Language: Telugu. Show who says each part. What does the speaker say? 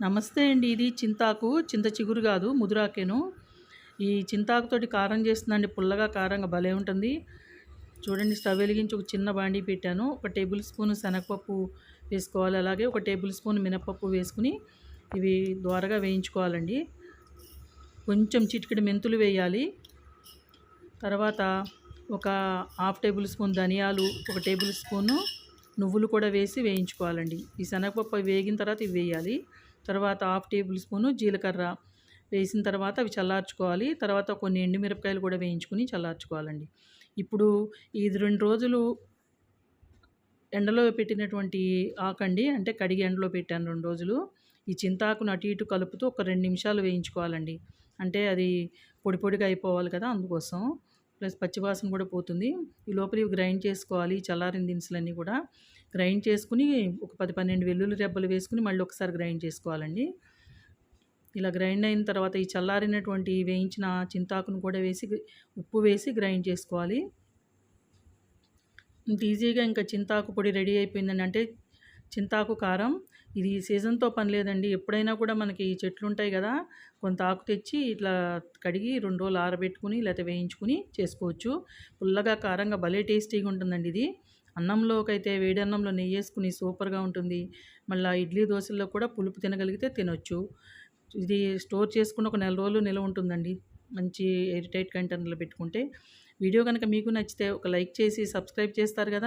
Speaker 1: నమస్తే అండి. ఇది చింతాకు. చింత చిగురు కాదు ముదురాకేను. ఈ చింతాకుతోటి కారం చేస్తుందండి. పుల్లగా కారంగా భలే ఉంటుంది. చూడండి స్టవ్ వెలిగించి ఒక చిన్న బాండీ పెట్టాను. ఒక టేబుల్ స్పూన్ శనగపప్పు వేసుకోవాలి. అలాగే ఒక టేబుల్ స్పూన్ మినపప్పు వేసుకుని ఇవి ద్వారగా వేయించుకోవాలండి. కొంచెం చిటికెడు మెంతులు వేయాలి. తర్వాత ఒక హాఫ్ టేబుల్ స్పూన్ ధనియాలు ఒక టేబుల్ స్పూను నువ్వులు కూడా వేసి వేయించుకోవాలండి. ఈ శనగపప్పు వేగిన తర్వాత ఇవి వేయాలి. తర్వాత హాఫ్ టేబుల్ స్పూను జీలకర్ర వేసిన తర్వాత అవి చల్లార్చుకోవాలి. తర్వాత కొన్ని ఎండుమిరపకాయలు కూడా వేయించుకుని చల్లార్చుకోవాలండి. ఇప్పుడు ఇది రెండు రోజులు ఎండలో పెట్టినటువంటి ఆకండి. అంటే కడిగి ఎండలో పెట్టాను రెండు రోజులు. ఈ చింతాకును అటు ఇటు కలుపుతూ ఒక రెండు నిమిషాలు వేయించుకోవాలండి. అంటే అది పొడి పొడిగా అయిపోవాలి కదా అందుకోసం. ప్లస్ పచ్చివాసన కూడా పోతుంది. ఈ లోపల ఇవి గ్రైండ్ చేసుకోవాలి. చల్లారిన దినుసులన్నీ కూడా. గ్రైండ్ చేసుకుని ఒక పది పన్నెండు వెల్లుల్లి రెబ్బలు వేసుకుని మళ్ళీ ఒకసారి గ్రైండ్ చేసుకోవాలండి. ఇలా గ్రైండ్ అయిన తర్వాత ఈ చల్లారినటువంటి వేయించిన చింతాకును కూడా వేసి ఉప్పు వేసి గ్రైండ్ చేసుకోవాలి. ఇంత ఈజీగా ఇంకా చింతాకు పొడి రెడీ అయిపోయిందండి. అంటే చింతాకు కారం ఇది సీజన్తో పని లేదండి. ఎప్పుడైనా కూడా మనకి చెట్లు ఉంటాయి కదా కొంత ఆకు తెచ్చి ఇట్లా కడిగి రెండు రోజులు ఆరబెట్టుకుని లేకపోతే వేయించుకుని చేసుకోవచ్చు. పుల్లగా కారంగా భలే టేస్టీగా ఉంటుందండి ఇది. అన్నంలోకైతే వేడన్నంలో వేడి అన్నంలో నెయ్యి వేసుకుని సూపర్గా ఉంటుంది. మళ్ళీ ఇడ్లీ దోశల్లో కూడా పులుపు తినగలిగితే తినొచ్చు. ఇది స్టోర్ చేసుకుని ఒక నెల రోజులు నిల్వ ఉంటుందండి. మంచి ఎయిర్ టైట్ కంటైనర్లో పెట్టుకుంటే. వీడియో కనుక మీకు నచ్చితే ఒక లైక్ చేసి సబ్స్క్రైబ్ చేస్తారు కదా!